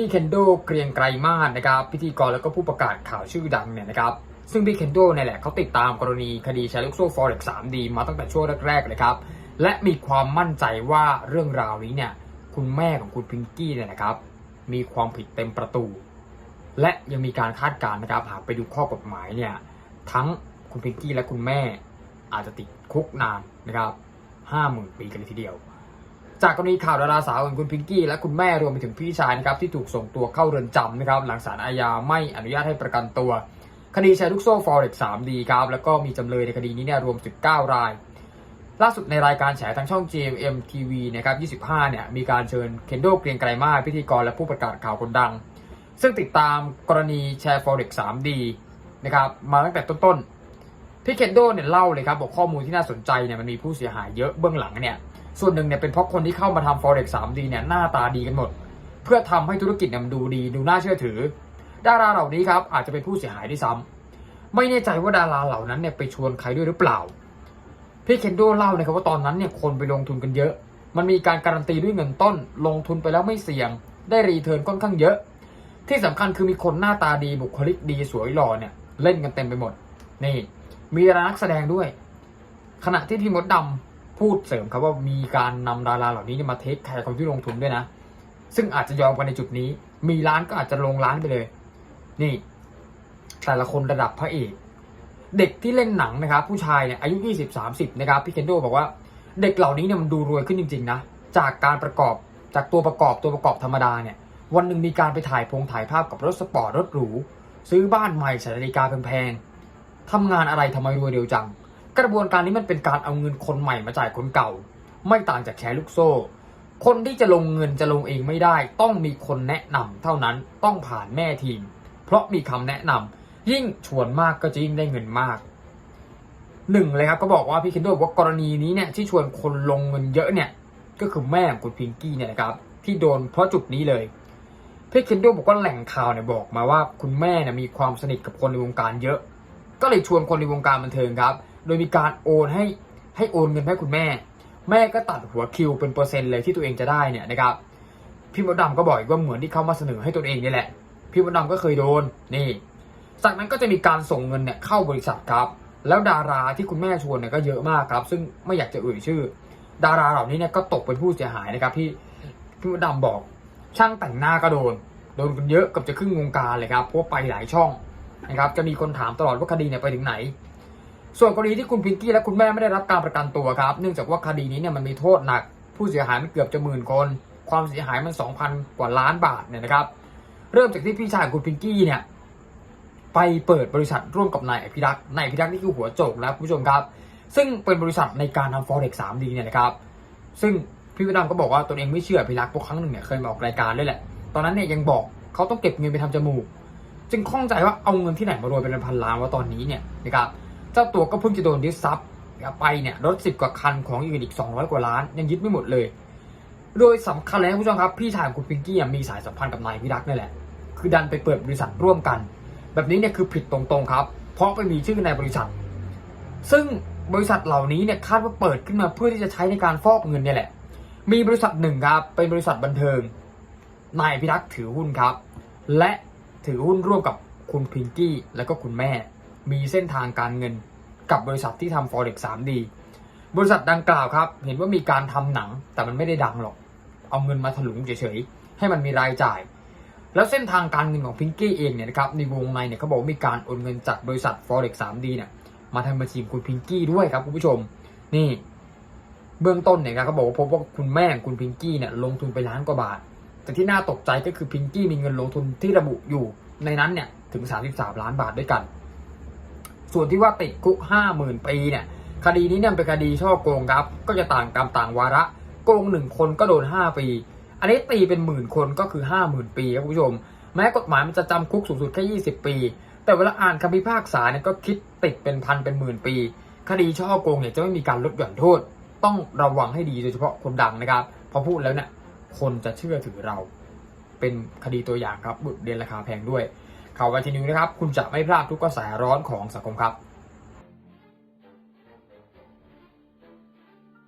พี่เคนโดเกรียงไกรมาศนะครับพิธีกรแล้วก็ผู้ประกาศข่าวชื่อดังเนี่ยนะครับซึ่งพี่เคนโดเนี่ยแหละเขาติดตามกรณีคดีแชร์ลูกโซ่ฟอเร็กซ์ 3D มาตั้งแต่ช่วงแรกๆเลยครับและมีความมั่นใจว่าเรื่องราวนี้เนี่ยคุณแม่ของคุณพิงกี้เนี่ยนะครับ มีความผิดเต็มประตู และยังมีการคาดการณ์นะครับหากไปดูข้อกฎหมายเนี่ยทั้งคุณพิงกี้และคุณแม่อาจจะติดคุกนานนะครับห้าหมื่นปีกันเลยทีเดียว จากกรณีข่าวดาราสาวของคุณพิงกี้และคุณแม่รวมไปถึงพี่ชายนะครับที่ถูกส่งตัวเข้าเรือนจำนะครับหลังศาลอาญาไม่อนุญาตให้ประกันตัว คดีแชร์ลูกโซ่ฟอเร็กซ์ 3D ครับแล้วก็มีจำเลยในคดีนี้เนี่ยรวม 19 ราย ล่าสุดในรายการแฉทางช่อง GMM TV นะครับ25 เนี่ยมีการเชิญเคนโดเกรียงไกรมาพิธีกรและผู้ประกาศข่าวคนดัง ซึ่งติดตามกรณีแชร์ Forex 3D นะครับมาตั้งแต่ต้นๆพี่เคนโดเนี่ยเล่าเลยครับบอกข้อมูลที่น่าสนใจเนี่ยมันมีผู้เสียหายเยอะเบื้องหลังเนี่ย ส่วนหนึ่งเนี่ยเป็นเพราะคนที่เข้ามาทำ Forex 3D เนี่ยหน้าตาดีกันหมด เพื่อทำให้ธุรกิจเนี่ยดูดีดูน่าเชื่อถือ ดาราเหล่านี้ครับอาจจะเป็นผู้เสียหายด้วยซ้ำไม่แน่ใจว่าดาราเหล่านั้นเนี่ยไปชวนใครด้วยหรือเปล่าพี่เคนโดเล่านะครับว่าตอนนั้นเนี่ยคนไปลงทุนกันเยอะ มันมีการการันตีด้วยเงินต้น ลงทุนไปแล้วไม่เสี่ยง ได้รีเทิร์นค่อนข้างเยอะ ที่สำคัญคือมีคนหน้าตาดีบุคลิกดีสวยหล่อเนี่ยเล่นกันเต็มไปหมด นี่ มีดารานักแสดงด้วย ขณะที่พี่มดดำ พูดเสริมครับว่ามีการนำดาราเหล่านี้มาเทคแคร์คนที่ลงทุนด้วยนะ ซึ่งอาจจะยอมกันในจุดนี้ มีร้านก็อาจจะลงร้านไปเลย นี่ แต่ละคนระดับพระเอก เด็กที่เล่นหนังนะครับ ผู้ชายเนี่ยอายุ 20 30 นะครับพี่เคนโดบอกว่า เด็กเหล่านี้เนี่ยมันดูรวยขึ้นจริงๆนะจากการประกอบจากตัวประกอบตัวประกอบธรรมดาเนี่ย วันหนึ่งมีการไปถ่ายพงถ่ายภาพกับรถสปอร์ตรถหรูซื้อบ้านใหม่ใส่นาฬิกาแพงๆทำงานอะไรทำไมรวยเร็วจัง กระบวนการนี้มันเป็นการเอาเงินคนใหม่มาจ่ายคนเก่า ไม่ต่างจากแชร์ลูกโซ่ คนที่จะลงเงินจะลงเองไม่ได้ ต้องมีคนแนะนำเท่านั้นต้องผ่านแม่ทีม เพราะมีคำแนะนำยิ่งชวนมากก็จะยิ่งได้เงินมากหนึ่งเลยครับก็บอกว่าพี่คนโดบอกว่ากรณีนี้เนี่ยที่ชวนคนลงเงินเยอะเนี่ยก็คือแม่ของคุณพิงกี้เนี่ยนะครับที่โดนเพราะจุดนี้เลยพี่คนโดบอกว่าแหล่งข่าวเนี่ยบอกมาว่าคุณแม่เนี่ยมีความสนิทกับคนในวงการเยอะ ก็เลยชวนคนในวงการบันเทิงครับ โดยมีการโอนให้ให้โอนเงินให้คุณแม่ แม่ก็ตัดหัวคิวเป็นเปอร์เซ็นต์เลยที่ตัวเองจะได้เนี่ยนะครับพี่มดดำก็บอกอีกว่าเหมือนที่เขามาเสนอให้ตัวเองนี่แหละ พี่มดดำก็เคยโดนนี่ จากนั้นก็จะมีการส่งเงินเนี่ยเข้าบริษัทครับ แล้วดาราที่คุณแม่ชวนเนี่ยก็เยอะมากครับ ซึ่งไม่อยากจะเอ่ยชื่อ ดาราเหล่านี้เนี่ยก็ตกเป็นผู้เสียหายนะครับพี่พี่มดดำบอก ช่างแต่งหน้าก็โดน โดนกันเยอะเกับจะครึ่งวงการเลยครับเพราะไปหลายช่องนะครับจะมีคนถามตลอดว่าคดีเนี่ยไปถึงไหน ส่วนกรณีที่คุณพิงกี้และคุณแม่ไม่ได้รับการประกันตัวครับ เนื่องจากว่าคดีนี้เนี่ยมันมีโทษหนัก ผู้เสียหายมันเกือบจะหมื่นคน ความเสียหายมัน 2,000 กว่าล้านบาทเนี่ยนะครับ เริ่มจากที่พี่ชายคุณพิงกี้เนี่ยไปเปิดบริษัทร่วมกับนายอภิรักษ์นายอภิรักษ์นี่คือหัวโจกแล้วคุณผู้ชมครับ ซึ่งเป็นบริษัทในการทำ forex 3D เนี่ยนะครับ ซึ่งพี่วิดำก็บอกว่าตนเองไม่เชื่ออภิรักษ์เพราะครั้งหนึ่งเนี่ยเคยมาออกรายการด้วยแหละ ตอนนั้นเนี่ยยังบอกเขาต้องเก็บเงินไปทำจมูก จึงข้องใจว่าเอาเงินที่ไหนมารวยเป็นพันล้านว่าตอนนี้เนี่ยนะครับ จ้าตัวก็เพิ่งจะโดนยึดทรัพย์ไปเนี่ยรถสิบกว่าคันของอื่นอีก200กว่าล้าน ยังยึดไม่หมดเลย โดยสำคัญเลยนะคุณผู้ชมครับ พี่ชายของคุณพิงกี้มีสายสัมพันธ์กับนายพิรักนี่แหละ คือดันไปเปิดบริษัทร่วมกัน แบบนี้เนี่ยคือผิดตรงๆครับ เพราะไปมีชื่อในบริษัท ซึ่งบริษัทเหล่านี้เนี่ยคาดว่าเปิดขึ้นมาเพื่อที่จะใช้ในการฟอกเงินเนี่ยแหละ มีบริษัทหนึ่งครับเป็นบริษัทบันเทิงนายพิรักษ์ถือหุ้นครับ และถือหุ้นร่วมกับคุณพิงกี้และก็คุณแม่ มีเส้นทางการเงินกับบริษัทที่ทำ forex 3D บริษัทดังกล่าวครับ เห็นว่ามีการทำหนังแต่มันไม่ได้ดังหรอก เอาเงินมาถลุงเฉยๆ ให้มันมีรายจ่าย แล้วเส้นทางการเงินของพิงกี้เองเนี่ยนะครับในวงในเนี่ยเขาบอกมีการโอนเงินจากบริษัท forex 3D เนี่ยมาทำบัญชีคุณพิงกี้ด้วยครับคุณผู้ชม นี่เบื้องต้นเนี่ยนะเขาบอกว่าพบว่าคุณแม่คุณพิงกี้เนี่ยลงทุนไปล้านกว่าบาท แต่ที่น่าตกใจก็คือพิงกี้มีเงินลงทุนที่ระบุอยู่ในนั้นเนี่ยถึง 33 ล้านบาทด้วยกัน ส่วนที่ว่าติดคุก50,000ปีเนี่ยคดีนี้เนี่ยเป็นคดีช่อโกงครับ ก็จะต่างกรรมต่างวาระโกงหนึ่งคนก็โดน5ปี อันนี้ตีเป็นหมื่นคนก็คือ50,000ปีครับคุณผู้ชม แม้กฎหมายมันจะจำคุกสูงสุดแค่20ปี แต่เวลาอ่านคำพิพากษาเนี่ยก็คิดติดเป็นพันเป็นหมื่นปี คดีช่อโกงเนี่ยจะไม่มีการลดหย่อนโทษ ต้องระวังให้ดีโดยเฉพาะคนดังนะครับพอพูดแล้วเนี่ยคนจะเชื่อถือเรา เป็นคดีตัวอย่างครับบุตรเรียนราคาแพงด้วย ข่าววันทีนิวนะครับ คุณจะไม่พลาดทุกกระแสร้อนของสังคมครับ